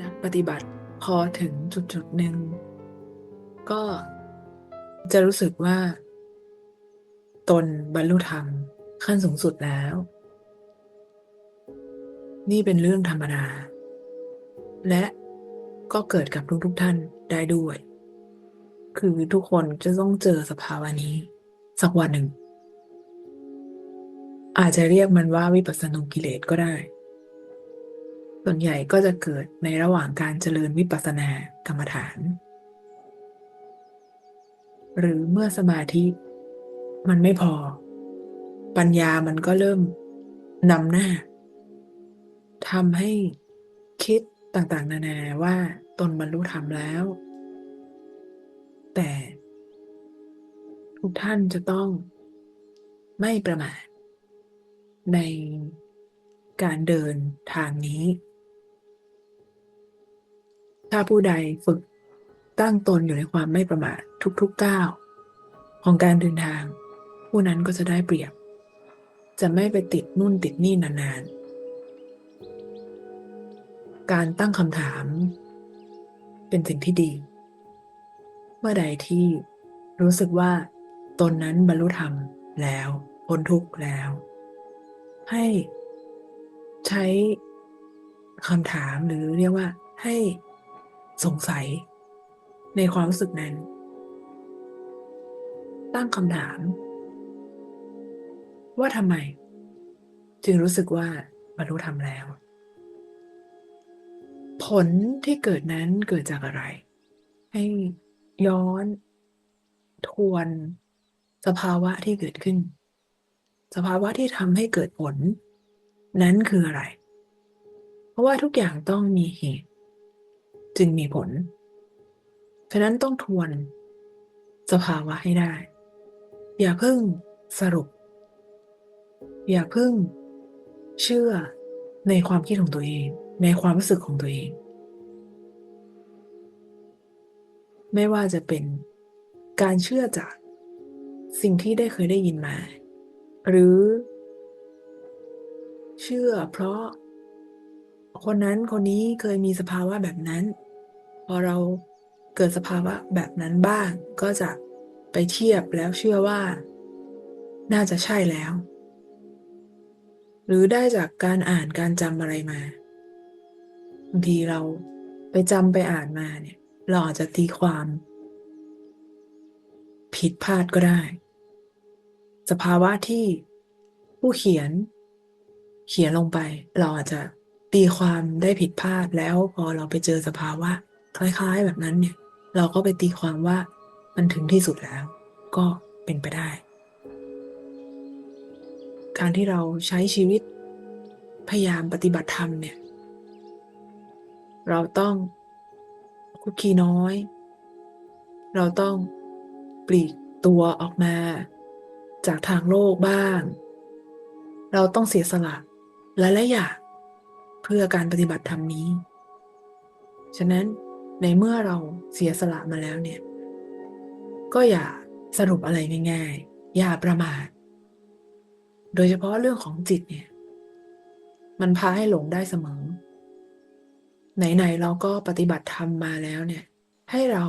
นักปฏิบัติพอถึงจุดจุดหนึ่ง ก็จะรู้สึกว่า ตนบรรลุธรรมขั้นสูงสุดแล้ว นี่เป็นเรื่องธรรมดา และก็เกิดกับทุกๆทท่านได้ด้วย คือทุกคนจะต้องเจอสภาวะนี้ สักวันหนึ่ง อาจจะเรียกมันว่าวิปัสสนูกิเลสก็ได้ ส่วนใหญ่ก็จะเกิดในระหว่างการเจริญวิปัสสนากรรมฐาน หรือเมื่อสมาธิมันไม่พอ ปัญญามันก็เริ่มนำหน้าทำให้คิดต่างๆ นานาว่าตนบรรลุธรรมแล้ว แต่ ทุกท่านจะต้องไม่ประมาทในการเดินทางนี้ ถ้าผู้ใดฝึกตั้งตนอยู่ในความไม่ประมาททุกๆก้าวของการเดินทาง ผู้นั้นก็จะได้เปรียบ จะไม่ไปติดนู่นติดนี่นานๆ การตั้งคำถาม เป็นสิ่งที่ดี เมื่อใดที่รู้สึกว่าตนนั้นบรรลุธรรมแล้วพ้นทุกข์แล้ว ให้ใช้คำถามหรือเรียกว่าให้ สงสัย ในความรู้สึกนั้น ตั้งคำถาม ว่าทำไม จึงรู้สึกว่าบรรลุธรรมแล้ว ผลที่เกิดนั้นเกิดจากอะไร ให้ย้อน ทวน สภาวะที่เกิดขึ้น สภาวะที่ทำให้เกิดผล นั้นคืออะไร เพราะว่าทุกอย่างต้องมีเหตุ จึงมีผล ฉะนั้นต้องทวนสภาวะให้ได้ อย่าเพิ่งสรุป อย่าเพิ่งเชื่อในความคิดของตัวเอง ในความรู้สึกของตัวเอง ไม่ว่าจะเป็นการเชื่อจากสิ่งที่ได้เคยได้ยินมา หรือ เชื่อเพราะคนนั้นคนนี้เคยมีสภาวะแบบนั้น พอเราเกิดสภาวะแบบนั้นบ้าง ก็จะไปเทียบแล้วเชื่อว่า น่าจะใช่แล้ว หรือได้จากการอ่านการจำอะไรมาบางทีเราไปจำไปอ่านมาเนี่ย เราอาจจะตีความ ผิดพลาดก็ได้ สภาวะที่ผู้เขียน เขียนลงไป เราอาจจะตีความได้ผิดพลาดแล้วพอเราไปเจอสภาวะ คล้ายๆ แบบนั้นเนี่ย เราก็ไปตีความว่ามันถึงที่สุดแล้ว ก็เป็นไปได้ การที่เราใช้ชีวิต พยายามปฏิบัติธรรมเนี่ย เราต้องคุกคีน้อย เราต้องปลีกตัวออกมา จากทางโลกบ้าง เราต้องเสียสละหลายๆอย่างเพื่อการปฏิบัติธรรมนี้ ฉะนั้น ในเมื่อเราเสียสละมาแล้วเนี่ย ก็อย่าสรุปอะไรง่าย ๆ อย่าประมาท โดยเฉพาะเรื่องของจิตเนี่ย มันพาให้หลงได้เสมอ ไหน ๆ เราก็ปฏิบัติธรรมมาแล้วเนี่ย ให้เรา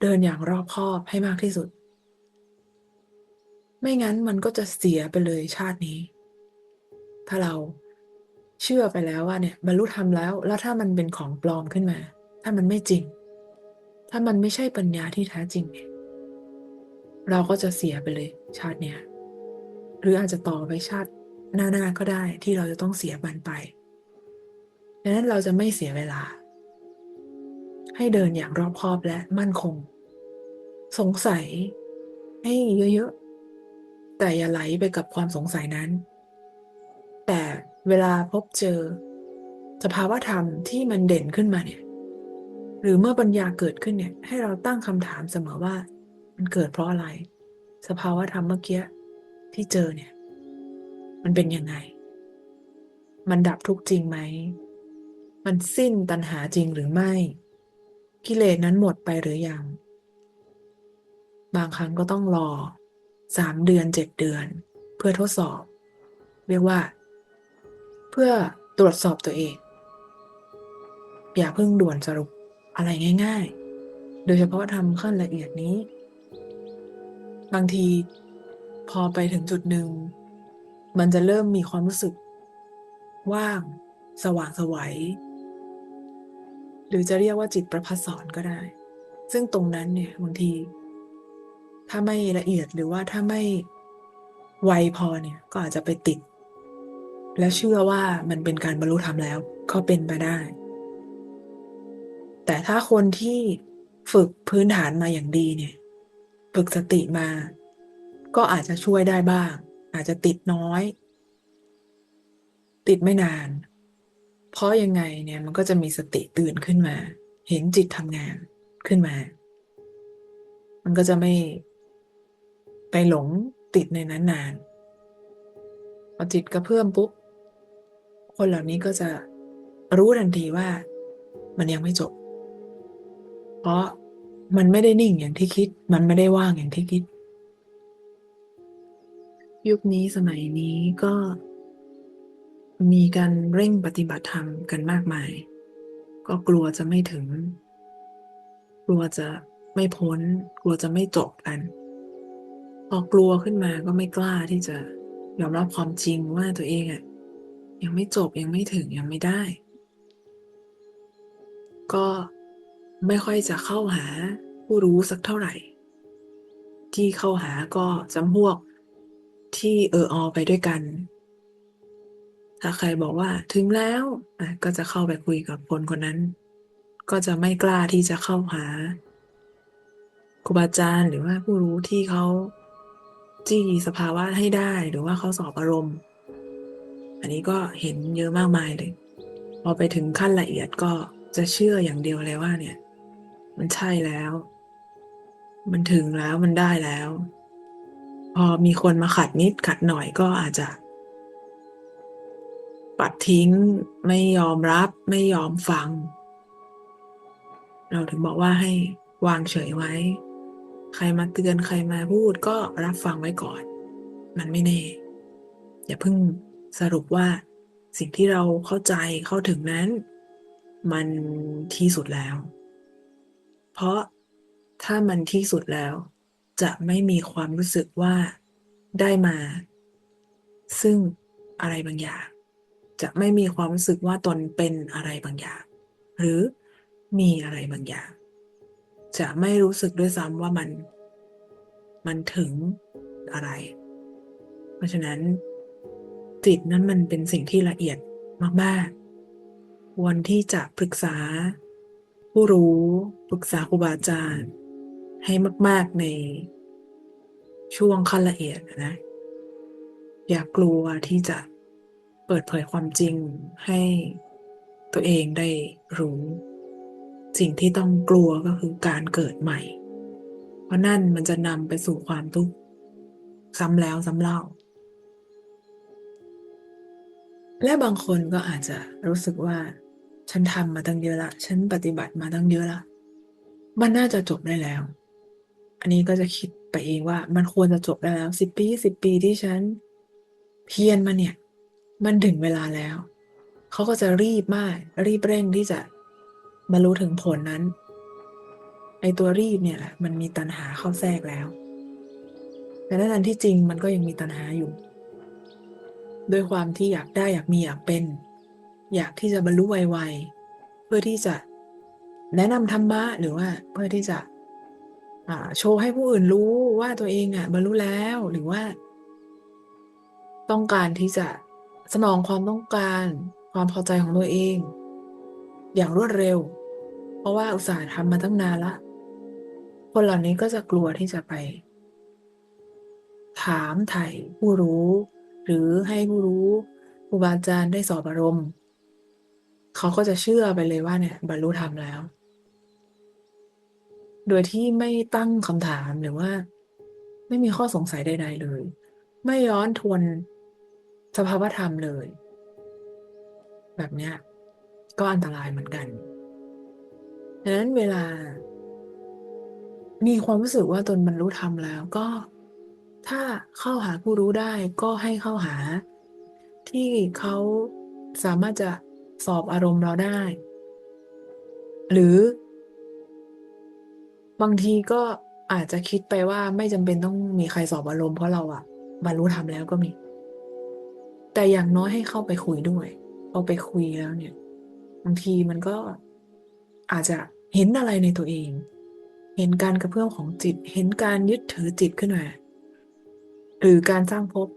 เดินอย่างรอบคอบให้มากที่สุด ไม่งั้นมันก็จะเสียไปเลยชาตินี้ ถ้าเราเชื่อไปแล้วว่าเนี่ยบรรลุธรรมแล้ว แล้วถ้ามันเป็นของปลอมขึ้นมา ถ้ามันไม่จริง ถ้ามันไม่ใช่ปัญญาที่แท้จริงเนี่ยเราก็จะเสียไปเลยชาติเนี้ยหรืออาจจะต่อไปชาติหน้าๆก็ได้ที่เราจะต้องเสียมันไปดังนั้นเราจะไม่เสียเวลา ให้เดินอย่างรอบคอบและมั่นคง สงสัยให้เยอะๆ แต่อย่าไหลไปกับความสงสัยนั้น แต่เวลาพบเจอ สภาวะธรรมที่มันเด่นขึ้นมาเนี่ย หรือเมื่อปัญญาเกิดขึ้นเนี่ยให้เราตั้งคำถามเสมอว่า มันเกิดเพราะอะไร สภาวะธรรมเมื่อกี้ที่เจอเนี่ย มันเป็นยังไง มันดับทุกจริงไหม มันสิ้นตัณหาจริงหรือไม่ กิเลสนั้นหมดไปหรือยัง บางครั้งก็ต้องรอสามเดือนเจ็ดเดือน เพื่อทดสอบ เรียกว่า เพื่อตรวจสอบตัวเอง อย่าเพิ่งด่วนสรุป อะไรง่าย ๆ โดยเฉพาะทำขั้นละเอียดนี้ บางทีพอไปถึงจุดหนึ่ง มันจะเริ่มมีความรู้สึก ว่าง สว่างสวัย หรือจะเรียกว่าจิตประพัสสอนก็ได้ ซึ่งตรงนั้นเนี่ยบางที ถ้าไม่ละเอียดหรือว่าถ้าไม่ไวพอเนี่ยก็อาจจะไปติด และเชื่อว่ามันเป็นการบรรลุธรรมแล้วก็เป็นไปได้ แต่ถ้าคนที่ฝึกพื้นฐานมาอย่างดีเนี่ย ฝึกสติมา ก็อาจจะช่วยได้บ้าง อาจจะติดน้อย ติดไม่นาน เพราะยังไงเนี่ยมันก็จะมีสติตื่นขึ้นมา เห็นจิตทำงานขึ้นมา มันก็จะไม่ไปหลงติดในนั้นนานพอจิตกระเพื่อมปุ๊บคนเหล่านี้ก็จะรู้ทันทีว่ามันยังไม่จบ เพราะมันไม่ได้นิ่งอย่างที่คิด มันไม่ได้ว่างอย่างที่คิด ยุคนี้สมัยนี้ก็ มีการเร่งปฏิบัติธรรมกันมากมาย ก็กลัวจะไม่ถึง กลัวจะไม่พ้น กลัวจะไม่จบกัน พอกลัวขึ้นมาก็ไม่กล้าที่จะยอมรับความจริงว่าตัวเองอะยังไม่จบยังไม่ถึงยังไม่ได้ ก็ ไม่ค่อยจะเข้าหาผู้รู้สักเท่าไหร่ ที่เข้าหาก็จำพวกที่เอออไปด้วยกัน ถ้าใครบอกว่าถึงแล้วก็จะเข้าไปคุยกับคนคนนั้น ก็จะไม่กล้าที่จะเข้าหาครูบาอาจารย์หรือว่าผู้รู้ที่เขาจี้สภาวะให้ได้หรือว่าเขาสอบอารมณ์ อันนี้ก็เห็นเยอะมากมายเลย พอไปถึงขั้นละเอียดก็จะเชื่ออย่างเดียวเลยว่าเนี่ย มันใช่แล้ว มันถึงแล้วมันได้แล้ว พอมีคนมาขัดนิดขัดหน่อยก็อาจจะ ปัดทิ้งไม่ยอมรับไม่ยอมฟัง เราถึงบอกว่าให้วางเฉยไว้ ใครมาเตือนใครมาพูดก็รับฟังไว้ก่อน มันไม่แน่ อย่าเพิ่งสรุปว่าสิ่งที่เราเข้าใจเข้าถึงนั้น มันที่สุดแล้ว เพราะถ้ามันที่สุดแล้ว จะไม่มีความรู้สึกว่าได้มา ซึ่งอะไรบางอย่าง จะไม่มีความรู้สึกว่าตนเป็นอะไรบางอย่าง หรือมีอะไรบางอย่าง จะไม่รู้สึกด้วยซ้ำว่ามัน มันถึงอะไร เพราะฉะนั้น จิตนั้นมันเป็นสิ่งที่ละเอียดมาก ๆ ควรที่จะปรึกษา ผู้รู้ปรึกษาครูบาอาจารย์ ให้มาก ๆในช่วงขั้นละเอียดนะ อย่ากลัวที่จะเปิดเผยความจริงให้ตัวเองได้รู้ สิ่งที่ต้องกลัวก็คือการเกิดใหม่ เพราะนั่นมันจะนำไปสู่ความทุกข์ซ้ำแล้วซ้ำเล่า และบางคนก็อาจจะรู้สึกว่า ฉันทำมาตั้งเยอะละ ฉันปฏิบัติมาตั้งเยอะละ มันน่าจะจบได้แล้ว อันนี้ก็จะคิดไปเองว่า มันควรจะจบได้แล้วสิบปีสิบปีที่ฉัน เพียรมาเนี่ย มันถึงเวลาแล้ว เขาก็จะรีบมาก รีบเร่งที่จะบรรลุถึงผลนั้น ไอตัวรีบเนี่ยแหละ มันมีตัณหาเข้าแทรกแล้ว แต่ในนั้นที่จริงมันก็ยังมีตัณหาอยู่ ด้วยความที่อยากได้อยากมีอยากเป็น อยากที่จะบรรลุไวๆเพื่อที่จะแนะนำธรรมะหรือว่าเพื่อที่จะโชว์ให้ผู้อื่นรู้ว่าตัวเองอะบรรลุแล้วหรือว่า ต้องการที่จะสนองความต้องการความพอใจของตัวเอง อย่างรวดเร็ว เพราะว่าอุตส่าห์ทำมาตั้งนานละคนเหล่านี้ก็จะกลัวที่จะไป ถามไถ่ผู้รู้ หรือให้ผู้รู้ครูบาอาจารย์ได้สอบอารมณ์ เขาก็จะเชื่อไปเลยว่าเนี่ย บรรลุธรรมแล้ว โดยที่ไม่ตั้งคำถามหรือว่า ไม่มีข้อสงสัยใด ๆ เลย ไม่ย้อนทวนสภาวธรรมเลย แบบเนี้ยก็อันตรายเหมือนกันดังนั้นเวลา มีความรู้สึกว่าตนบรรลุธรรมแล้วก็ถ้าเข้าหาผู้รู้ได้ก็ให้เข้าหา ที่เขาสามารถจะ สอบอารมณ์เราได้ หรือบางทีก็อาจจะคิดไปว่าไม่จำเป็นต้องมีใครสอบอารมณ์เพราะเราอะบรรลุธรรมแล้วก็มี แต่อย่างน้อยให้เข้าไปคุยด้วยพอไปคุยแล้วเนี่ย บางทีมันก็อาจจะเห็นอะไรในตัวเอง เห็นการกระเพื่อมของจิต เห็นการยึดถือจิตขึ้นมาหรือการสร้างภพ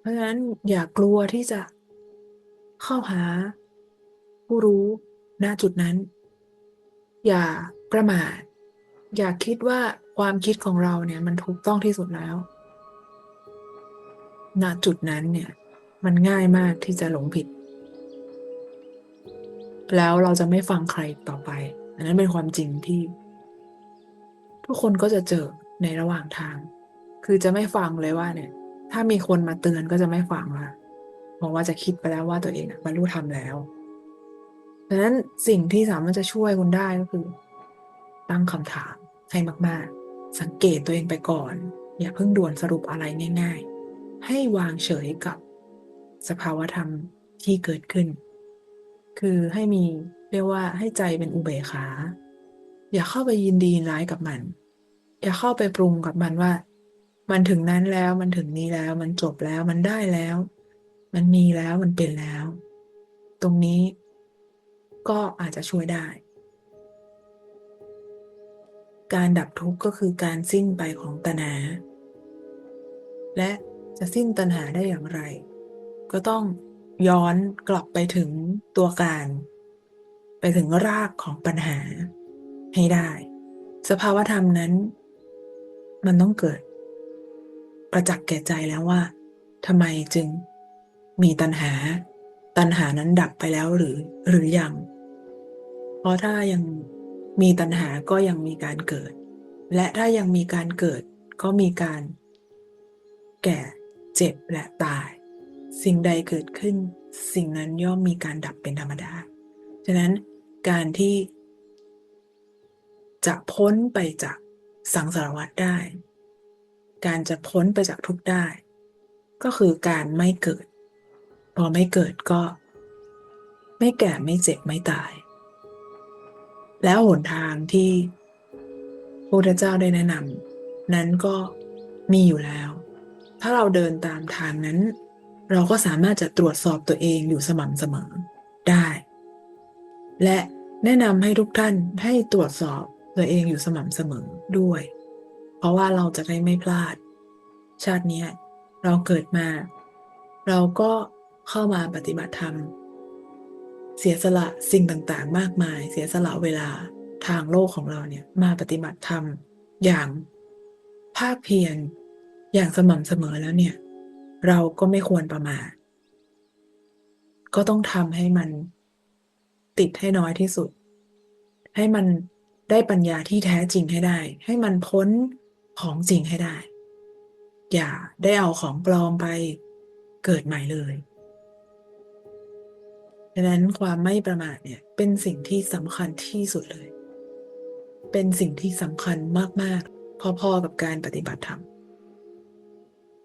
เพราะฉะนั้นอย่ากลัวที่จะ เข้าหา ผู้รู้ณจุดนั้น อย่าประมาทอย่าคิดว่าความคิดของเราเนี่ย มันถูกต้องที่สุดแล้ว ณจุดนั้นเนี่ย มันง่ายมากที่จะหลงผิด แล้วเราจะไม่ฟังใครต่อไป อันนั้นเป็นความจริงที่ ทุกคนก็จะเจอในระหว่างทาง คือจะไม่ฟังเลยว่าเนี่ย ถ้ามีคนมาเตือนก็จะไม่ฟังละ เพราะว่าจะคิดไปแล้วว่าตัวเองบรรลุธรรมแล้วดังนั้นสิ่งที่สามารถจะช่วยคุณได้ก็คือ ตั้งคำถามให้มาก ๆ สังเกตตัวเองไปก่อน อย่าเพิ่งด่วนสรุปอะไรง่าย ๆ ให้วางเฉยกับสภาวธรรมที่เกิดขึ้น คือให้มีเรียกว่าให้ใจเป็นอุเบกขา อย่าเข้าไปยินดีร้ายกับมัน อย่าเข้าไปปรุงกับมันว่า มันถึงนั้นแล้วมันถึงนี้แล้ว มันจบแล้วมันได้แล้ว มันมีแล้วมันเป็นแล้ว ตรงนี้ก็อาจจะช่วยได้ การดับทุกข์ก็คือการสิ้นไปของตัณหา และจะสิ้นตัณหาได้อย่างไร ก็ต้องย้อนกลับไปถึงตัวการ ไปถึงรากของปัญหาให้ได้ สภาวธรรมนั้น มันต้องเกิด ประจักษ์แก่ใจแล้วว่าทำไมจึง มีตัณหา ตัณหานั้นดับไปแล้วหรือหรือยัง เพราะถ้ายังมีตัณหาก็ยังมีการเกิด และถ้ายังมีการเกิดก็มีการ แก่เจ็บและตาย สิ่งใดเกิดขึ้น สิ่งนั้นย่อมมีการดับเป็นธรรมดา ฉะนั้นการที่ จะพ้นไปจากสังสารวัฏได้ การจะพ้นไปจากทุกข์ได้ ก็คือการไม่เกิด พอไม่เกิดก็ ไม่แก่ไม่เจ็บไม่ตาย แล้วหนทางที่พระพุทธเจ้าได้แนะนำนั้นก็มีอยู่แล้ว ถ้าเราเดินตามทางนั้น เราก็สามารถจะตรวจสอบตัวเองอยู่สม่ำเสมอได้ และแนะนำให้ทุกท่านให้ตรวจสอบตัวเองอยู่สม่ำเสมอด้วย เพราะว่าเราจะได้ไม่พลาด ชาตินี้เราเกิดมา เราก็ เข้ามาปฏิบัติธรรม เสียสละสิ่งต่างๆ มากมาย เสียสละเวลาทางโลกของเราเนี่ยมาปฏิบัติธรรมอย่างภาคเพียรอย่างสม่ำเสมอแล้วเนี่ย เราก็ไม่ควรประมาทก็ต้องทำให้มันติดให้น้อยที่สุด ให้มันได้ปัญญาที่แท้จริงให้ได้ ให้มันพ้นของจริงให้ได้ อย่าได้เอาของปลอมไปเกิดใหม่เลย ดังนั้นความไม่ประมาทเนี่ยเป็นสิ่งที่สำคัญที่สุดเลย เป็นสิ่งที่สำคัญมาก ๆ พอ ๆ กับการปฏิบัติธรรม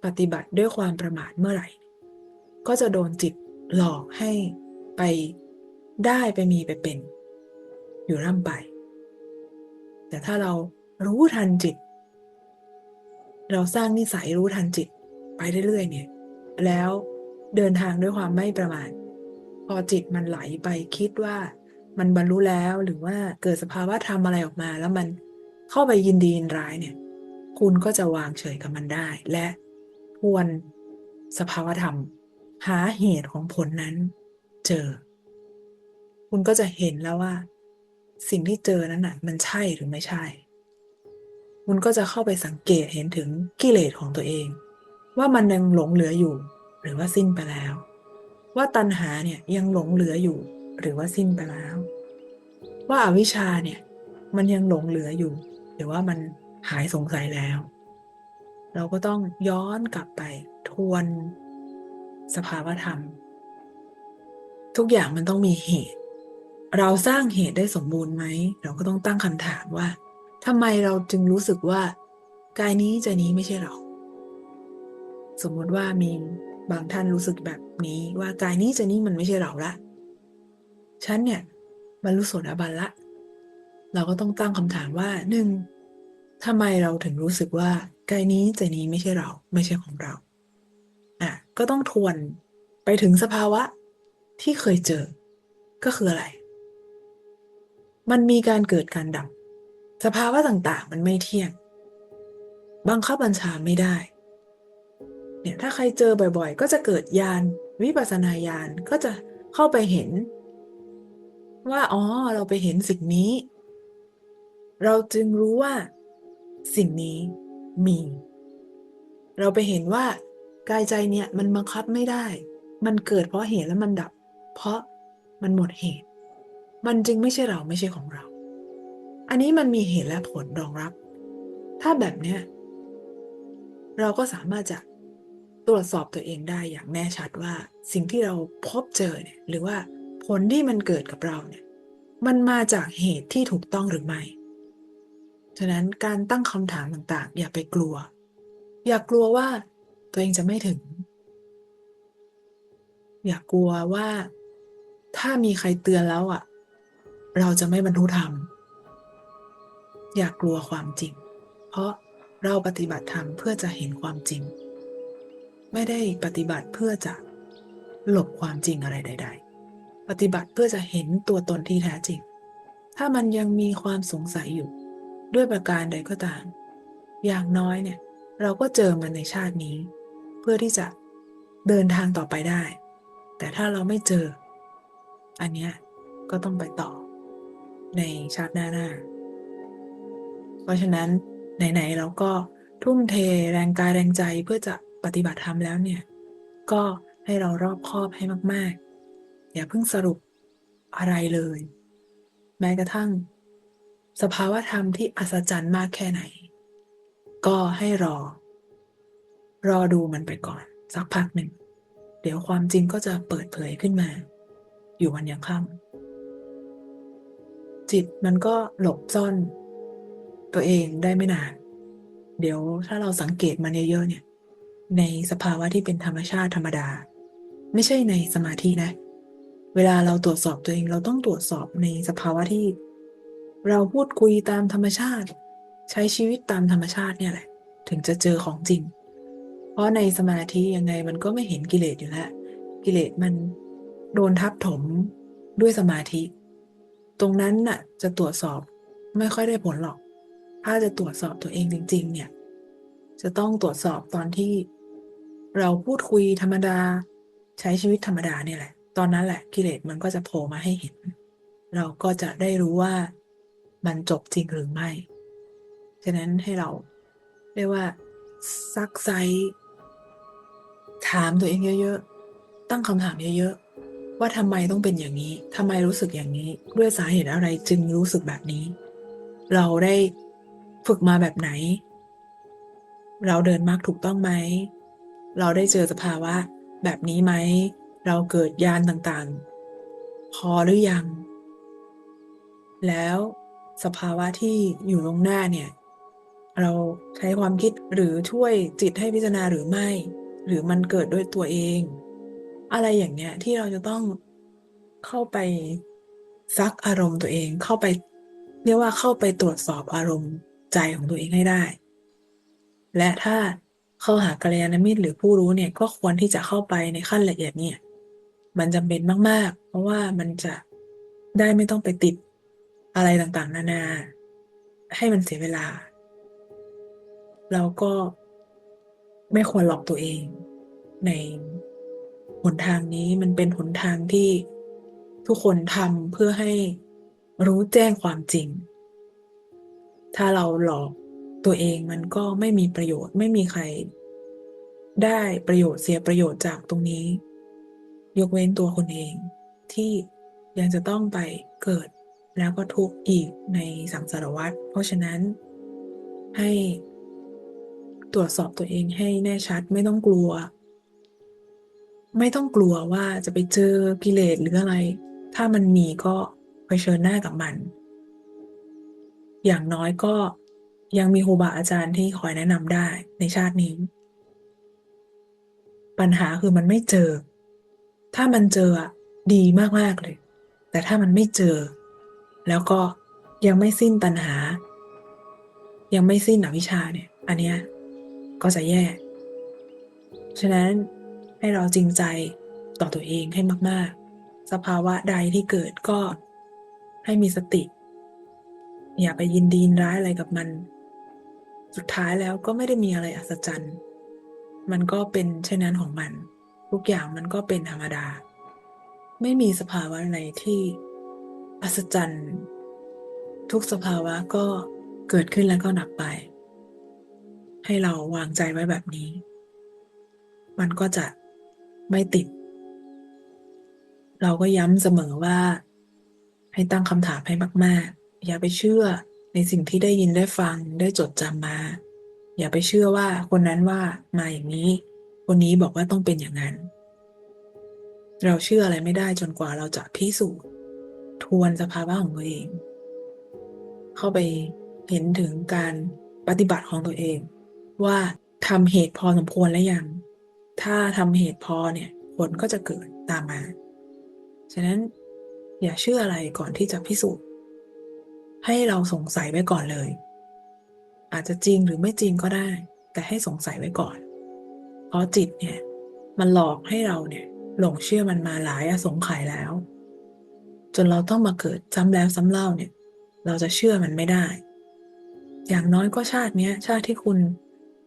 ปฏิบัติด้วยความประมาทเมื่อไหร่ ก็จะโดนจิตหลอกให้ไปได้ไปมีไปเป็น อยู่ร่ำไป แต่ถ้าเรารู้ทันจิต เราสร้างนิสัยรู้ทันจิตไปเรื่อยๆเนี่ย แล้วเดินทางด้วยความไม่ประมาท อจิตมันไหลไปคิดว่ามันบรรลุแล้วหรือว่าเกิดสภาวะธรรมอะไรออกมา แล้วมันเข้าไปยินดียินร้ายเนี่ย คุณก็จะวางเฉยกับมันได้ และทวนสภาวะธรรม หาเหตุของผลนั้น เจอ คุณก็จะเห็นแล้วว่า สิ่งที่เจอนั้นน่ะ มันใช่หรือไม่ใช่ คุณก็จะเข้าไปสังเกตเห็นถึงกิเลสของตัวเอง ว่ามันยังหลงเหลืออยู่ หรือว่าสิ้นไปแล้ว ว่าตัณหาเนี่ยยังหลงเหลืออยู่ หรือว่าสิ้นไปแล้ว ว่าอาวิชชาเนี่ยมันยังหลงเหลืออยู่ หรือว่ามันหายสงสัยแล้ว เราก็ต้องย้อนกลับไปทวนสภาวธรรม ทุกอย่างมันต้องมีเหตุ เราสร้างเหตุได้สมบูรณ์ไหม เราก็ต้องตั้งคำถามว่าทำไมเราจึงรู้สึกว่า กายนี้ใจนี้ไม่ใช่เรา สมมติว่ามี บางท่านรู้สึกแบบนี้ว่ากายนี้ใจนี้มันไม่ใช่เราละฉันเนี่ยบรรลุโสดาบันละ เราก็ต้องตั้งคำถามว่าหนึ่งทำไมเราถึงรู้สึกว่ากายนี้ใจนี้ไม่ใช่เรา ไม่ใช่ของเราอะก็ต้องทวนไปถึงสภาวะที่เคยเจอ ก็คืออะไร มันมีการเกิดการดับ สภาวะต่างๆ มันไม่เที่ยง บังคับบัญชาไม่ได้ เนี่ยถ้าใครเจอบ่อย ๆ ก็จะเกิดญาณวิปัสสนาญาณก็จะเข้าไปเห็น ว่าอ๋อเราไปเห็นสิ่งนี้ เราจึงรู้ว่า สิ่งนี้มี เราไปเห็นว่ากายใจเนี่ยมันบังคับไม่ได้ มันเกิดเพราะเหตุแล้วมันดับ เพราะมันหมดเหตุ มันจึงไม่ใช่เราไม่ใช่ของเรา อันนี้มันมีเหตุและผลรองรับ ถ้าแบบเนี้ยเราก็สามารถจะ รวจสอบตัวเองได้อย่างแน่ชัดว่าสิ่งที่เราพบเจอเนี่ยหรือว่าผลที่มันเกิดกับเราเนี่ยมันมาจากเหตุที่ถูกต้องหรือไม่ ฉะนั้นการตั้งคำถามต่างๆ อย่าไปกลัว อย่ากลัวว่าตัวเองจะไม่ถึง อย่ากลัวว่าถ้ามีใครเตือนแล้วอะ เราจะไม่บรรทุธรรม อย่ากลัวความจริง เพราะเราปฏิบัติธรรมเพื่อจะเห็นความจริง ไม่ได้ปฏิบัติเพื่อจะหลบความจริงอะไรใด ๆ ปฏิบัติเพื่อจะเห็นตัวตนที่แท้จริง ถ้ามันยังมีความสงสัยอยู่ ด้วยประการใดก็ตาม อย่างน้อยเนี่ย เราก็เจอมันในชาตินี้ เพื่อที่จะเดินทางต่อไปได้ แต่ถ้าเราไม่เจอ อันเนี้ยก็ต้องไปต่อ ในชาติหน้าหน้า เพราะฉะนั้นไหนๆเราก็ทุ่มเทแรงกายแรงใจเพื่อจะ ปฏิบัติธรรมแล้วเนี่ย ก็ให้เรารอบคอบให้มาก ๆ อย่าเพิ่งสรุปอะไรเลย แม้กระทั่ง สภาวะธรรมที่อัศจรรย์มากแค่ไหน ก็ให้รอ รอดูมันไปก่อน สักพักหนึ่ง เดี๋ยวความจริงก็จะเปิดเผยขึ้นมา อยู่วันยังค่ำจิตมันก็หลบซ่อน ตัวเองได้ไม่นาน เดี๋ยวถ้าเราสังเกตมันเยอะๆเนี่ย ในสภาวะที่เป็นธรรมชาติธรรมดา ไม่ใช่ในสมาธินะ เวลาเราตรวจสอบตัวเองเราต้องตรวจสอบในสภาวะที่ เราพูดคุยตามธรรมชาติ ใช้ชีวิตตามธรรมชาติเนี่ยแหละ ถึงจะเจอของจริง เพราะในสมาธิยังไงมันก็ไม่เห็นกิเลสอยู่แล้วกิเลสมันโดนทับถมด้วยสมาธิ ตรงนั้นน่ะจะตรวจสอบไม่ค่อยได้ผลหรอก ถ้าจะตรวจสอบตัวเองจริง ๆ เนี่ย จะต้องตรวจสอบตอนที่ เราพูดคุยธรรมดา ใช้ชีวิตธรรมดาเนี่ยแหละ ตอนนั้นแหละกิเลสมันก็จะโผล่มาให้เห็น เราก็จะได้รู้ว่ามันจบจริงหรือไม่ ฉะนั้นให้เราเรียกว่าซักไซถามตัวเองเยอะๆ ตั้งคำถามเยอะๆ ว่าทำไมต้องเป็นอย่างนี้ทำไมรู้สึกอย่างนี้ ด้วยสาเหตุอะไรจึงรู้สึกแบบนี้ เราได้ฝึกมาแบบไหน เราเดินมากถูกต้องไหม เราได้เจอสภาวะแบบนี้ไหม เราเกิดยานต่างๆ พอหรือยัง แล้วสภาวะที่อยู่ตรงหน้าเนี่ย เราใช้ความคิดหรือช่วยจิตให้พิจารณาหรือไม่ หรือมันเกิดด้วยตัวเอง อะไรอย่างเนี้ยที่เราจะต้องเข้าไปซักอารมณ์ตัวเองเข้าไป เรียกว่าเข้าไปตรวจสอบอารมณ์ใจของตัวเองให้ได้ และถ้า เข้าหากัลยาณมิตรหรือผู้รู้เนี่ยก็ควรที่จะเข้าไปในขั้นละเอียดเนี่ย มันจำเป็นมาก ๆ เพราะว่ามันจะได้ไม่ต้องไปติดอะไรต่างๆ นานา ให้มันเสียเวลาเราก็ไม่ควรหลอกตัวเอง ในหนทางนี้มันเป็นหนทางที่ทุกคนทำเพื่อให้รู้แจ้งความจริง ถ้าเราหลอก ตัวเองมันก็ไม่มีประโยชน์ไม่มีใคร ได้ประโยชน์เสียประโยชน์จากตรงนี้ ยกเว้นตัวคนเองที่ยังจะต้องไปเกิดแล้วก็ทุกข์อีกในสังสารวัฏเพราะฉะนั้นให้ตรวจสอบตัวเองให้แน่ชัดไม่ต้องกลัว ไม่ต้องกลัวว่าจะไปเจอกิเลสหรืออะไร ถ้ามันมีก็เผชิญหน้ากับมัน อย่างน้อยก็ ยังมีครูบาอาจารย์ที่คอยแนะนำได้ในชาตินี้ ปัญหาคือมันไม่เจอ ถ้ามันเจออะดีมากๆเลย แต่ถ้ามันไม่เจอ แล้วก็ยังไม่สิ้นตัณหา ยังไม่สิ้นอวิชชาเนี่ย อันเนี้ยก็จะแย่ ฉะนั้นให้เราจริงใจต่อตัวเองให้มาก ๆ สภาวะใดที่เกิดก็ให้มีสติ อย่าไปยินดีนร้ายอะไรกับมัน สุดท้ายแล้วก็ไม่ได้มีอะไรอัศจรรย์ มันก็เป็นเช่นนั้นของมัน ทุกอย่างมันก็เป็นธรรมดา ไม่มีสภาวะไหนที่อัศจรรย์ ทุกสภาวะก็เกิดขึ้นแล้วก็ดับไป ให้เราวางใจไว้แบบนี้ มันก็จะไม่ติด เราก็ย้ำเสมอว่า ให้ตั้งคำถามให้มาก ๆ อย่าไปเชื่อ ในสิ่งที่ได้ยินได้ฟังได้จดจำมา อย่าไปเชื่อว่าคนนั้นว่ามาอย่างนี้ คนนี้บอกว่าต้องเป็นอย่างนั้น เราเชื่ออะไรไม่ได้จนกว่าเราจะพิสูจน์ทวนสภาวะของตัวเอง เข้าไปเห็นถึงการปฏิบัติของตัวเอง ว่าทำเหตุพอสมควรแล้วยัง ถ้าทำเหตุพอเนี่ยผลก็จะเกิดตามมา ฉะนั้นอย่าเชื่ออะไรก่อนที่จะพิสูจน์ ให้เราสงสัยไว้ก่อนเลย อาจจะจริงหรือไม่จริงก็ได้ แต่ให้สงสัยไว้ก่อน เพราะจิตเนี่ย มันหลอกให้เราเนี่ย หลงเชื่อมันมาหลายอสงไขยแล้ว จนเราต้องมาเกิดซ้ำแล้วซ้ำเล่าเนี่ย เราจะเชื่อมันไม่ได้ อย่างน้อยก็ชาติเนี้ย ชาติที่คุณ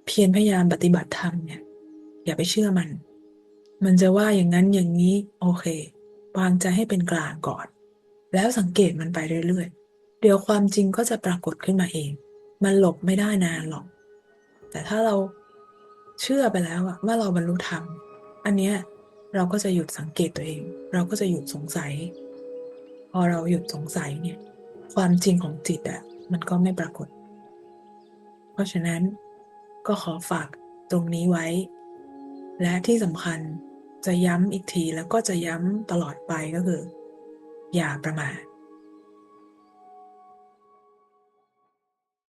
เพียรพยายามปฏิบัติธรรมเนี่ย อย่าไปเชื่อมัน มันจะว่าอย่างนั้นอย่างนี้ โอเค วางใจให้เป็นกลางก่อน แล้วสังเกตมันไปเรื่อยๆ เดี๋ยวความจริงก็จะปรากฏขึ้นมาเอง มันหลบไม่ได้นานหรอก แต่ถ้าเราเชื่อไปแล้วอะว่าเราบรรลุธรรม อันเนี้ยเราก็จะหยุดสังเกตตัวเอง เราก็จะหยุดสงสัย พอเราหยุดสงสัยเนี่ย ความจริงของจิตอะมันก็ไม่ปรากฏ เพราะฉะนั้นก็ขอฝากตรงนี้ไว้ และที่สำคัญจะย้ำอีกทีแล้วก็จะย้ำตลอดไปก็คือ อย่าประมาท